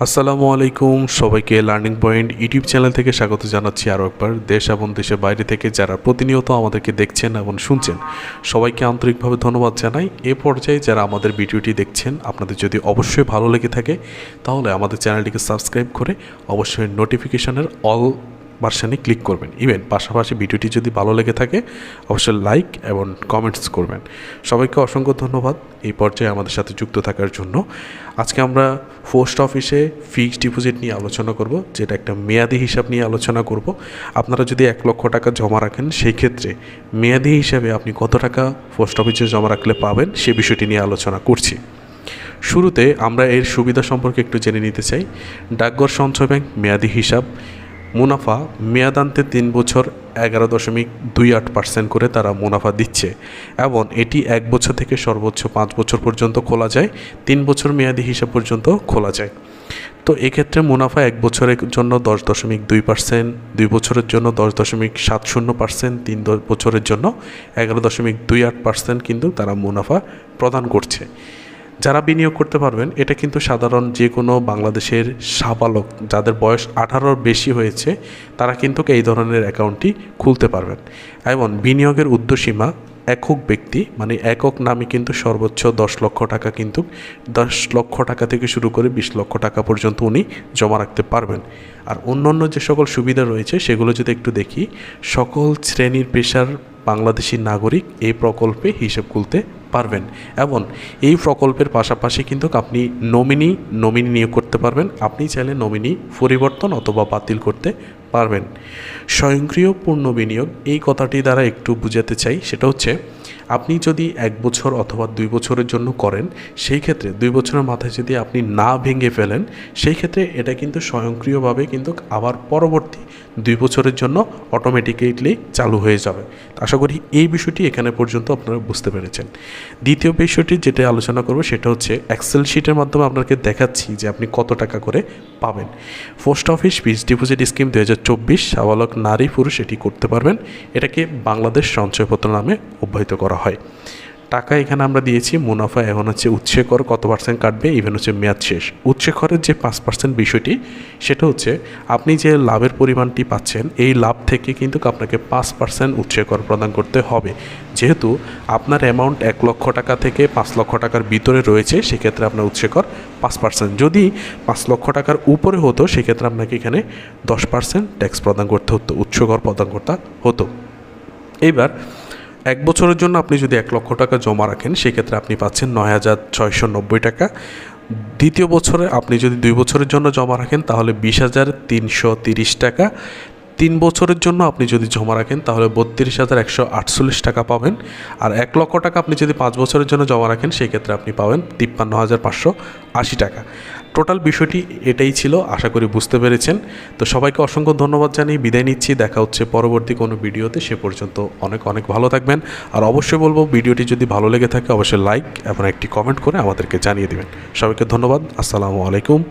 আসসালামু আলাইকুম, সবাইকে লার্নিং পয়েন্ট ইউটিউব চ্যানেল থেকে স্বাগত জানাচ্ছি আরও একবার। দেশ এবং দেশের বাইরে থেকে যারা প্রতিনিয়ত আমাদেরকে দেখছেন এবং শুনছেন, সবাইকে আন্তরিকভাবে ধন্যবাদ জানাই। এ পর্যায়ে যারা আমাদের ভিডিওটি দেখছেন, আপনাদের যদি অবশ্যই ভালো লেগে থাকে, তাহলে আমাদের চ্যানেলটিকে সাবস্ক্রাইব করে অবশ্যই নোটিফিকেশানের অল ভার্সানে ক্লিক করবেন। ইভেন পাশাপাশি ভিডিওটি যদি ভালো লেগে থাকে, অবশ্যই লাইক এবং কমেন্টস করবেন। সবাইকে অসংখ্য ধন্যবাদ এই পর্যায়ে আমাদের সাথে যুক্ত থাকার জন্য। আজকে আমরা পোস্ট অফিসে ফিক্সড ডিপোজিট নিয়ে আলোচনা করব, যেটা একটা মেয়াদি হিসাব নিয়ে আলোচনা করব। আপনারা যদি এক লক্ষ টাকা জমা রাখেন, সেই ক্ষেত্রে মেয়াদি হিসাবে আপনি কত টাকা পোস্ট অফিসে জমা রাখলে পাবেন, সে বিষয়টি নিয়ে আলোচনা করছি। শুরুতে আমরা এর সুবিধা সম্পর্কে একটু জেনে নিতে চাই। ডাকঘর সঞ্চয় ব্যাংক মেয়াদি হিসাব। মুনাফা মেয়াদান্তে তিন বছর এগারো দশমিক দুই আট পার্সেন্ট করে তারা মুনাফা দিচ্ছে এবং এটি এক বছর থেকে সর্বোচ্চ পাঁচ বছর পর্যন্ত খোলা যায়, তিন বছর মেয়াদি হিসাব পর্যন্ত খোলা যায়। তো এক্ষেত্রে মুনাফা এক বছরের জন্য দশ দশমিক দুই পার্সেন্ট, দুই বছরের জন্য দশ দশমিক সাত শূন্য পার্সেন্ট, তিন বছরের জন্য এগারো দশমিক দুই আট পার্সেন্ট কিন্তু তারা মুনাফা প্রদান করছে। যারা বিনিয়োগ করতে পারবেন, এটা কিন্তু সাধারণ যে কোনো বাংলাদেশের সাবালক, যাদের বয়স আঠারোর বেশি হয়েছে, তারা কিন্তু এই ধরনের অ্যাকাউন্টটি খুলতে পারবেন। এবং বিনিয়োগের উদ্যসীমা একক ব্যক্তি মানে একক নামে কিন্তু সর্বোচ্চ দশ লক্ষ টাকা কিন্তু, দশ লক্ষ টাকা থেকে শুরু করে বিশ লক্ষ টাকা পর্যন্ত উনি জমা রাখতে পারবেন। আর অন্যান্য যে সকল সুবিধা রয়েছে, সেগুলো যদি একটু দেখি, সকল শ্রেণির পেশার বাংলাদেশি নাগরিক এই প্রকল্পে হিসেব খুলতে পারবেন। এবং এই প্রকল্পের পাশাপাশি কিন্তু আপনি নমিনি নমিনি নিয়োগ করতে পারবেন। আপনি চাইলে নমিনি পরিবর্তন অথবা বাতিল করতে পারবেন। স্বয়ংক্রিয় পূর্ণ বিনিয়োগ, এই কথাটি দ্বারা একটু বুঝাতে চাই। সেটা হচ্ছে, আপনি যদি এক বছর অথবা দুই বছরের জন্য করেন, সেই ক্ষেত্রে দুই বছরের মাথায় যদি আপনি না ভেঙে ফেলেন, সেই ক্ষেত্রে এটা কিন্তু স্বয়ংক্রিয়ভাবে কিন্তু আবার পরবর্তী দুই বছরের জন্য অটোমেটিক্যালি চালু হয়ে যাবে। আশা করি এই বিষয়টি এখানে পর্যন্ত আপনারা বুঝতে পেরেছেন। দ্বিতীয় বিষয়টি যেটা আলোচনা করব সেটা হচ্ছে এক্সেল শিটের মাধ্যমে আপনাকে দেখাচ্ছি যে আপনি কত টাকা করে পাবেন। Post office fixed deposit scheme দু হাজার চব্বিশ সাবালক নারী পুরুষ এটি করতে পারবেন। এটাকে বাংলাদেশ সঞ্চয়পত্র নামে অব্যাহত করা হয়। টাকা এখানে আমরা দিয়েছি, মুনাফা এখন হচ্ছে উৎসে কর কত পার্সেন্ট কাটবে ইভেন হচ্ছে মেয়াদ শেষ। উৎসে করের যে পাঁচ পার্সেন্ট বিষয়টি, সেটা হচ্ছে আপনি যে লাভের পরিমাণটি পাচ্ছেন, এই লাভ থেকে কিন্তু আপনাকে পাঁচ পার্সেন্ট উৎসে কর প্রদান করতে হবে। যেহেতু আপনার অ্যামাউন্ট এক লক্ষ টাকা থেকে পাঁচ লক্ষ টাকার ভিতরে রয়েছে, সেক্ষেত্রে আপনার উৎসে কর পাঁচ পার্সেন্ট যদি পাঁচ লক্ষ টাকার উপরে হতো, সেক্ষেত্রে আপনাকে এখানে দশ পার্সেন্ট ট্যাক্স প্রদান করতে হতো উৎস কর প্রদান করতে হতো। এইবার এক বছরের জন্য আপনি যদি এক লক্ষ টাকা জমা রাখেন, সেক্ষেত্রে আপনি পাচ্ছেন নয় হাজার ছয়শো নব্বই টাকা। দ্বিতীয় বছরে আপনি যদি দুই বছরের জন্য জমা রাখেন, তাহলে বিশ হাজার তিনশো তিরিশ টাকা। তিন বছরের জন্য আপনি যদি জমা রাখেন, তাহলে বত্রিশ হাজার একশো আটচল্লিশ টাকা পাবেন। আর এক লক্ষ টাকা আপনি যদি পাঁচ বছরের জন্য জমা রাখেন সেক্ষেত্রে আপনি পাবেন তিপ্পান্ন হাজার পাঁচশো আশি টাকা। টোটাল বিষয়টি এটাই ছিল, আশা করি বুঝতে পেরেছেন। তো সবাইকে অসংখ্য ধন্যবাদ জানিয়ে বিদায় নিচ্ছি। দেখা হচ্ছে পরবর্তী কোনো ভিডিওতে। সে পর্যন্ত অনেক অনেক ভালো থাকবেন। আর অবশ্যই বলব, ভিডিওটি যদি ভালো লেগে থাকে, অবশ্যই লাইক এবং একটি কমেন্ট করে আমাদেরকে জানিয়ে দেবেন। সবাইকে ধন্যবাদ। আসসালামু আলাইকুম।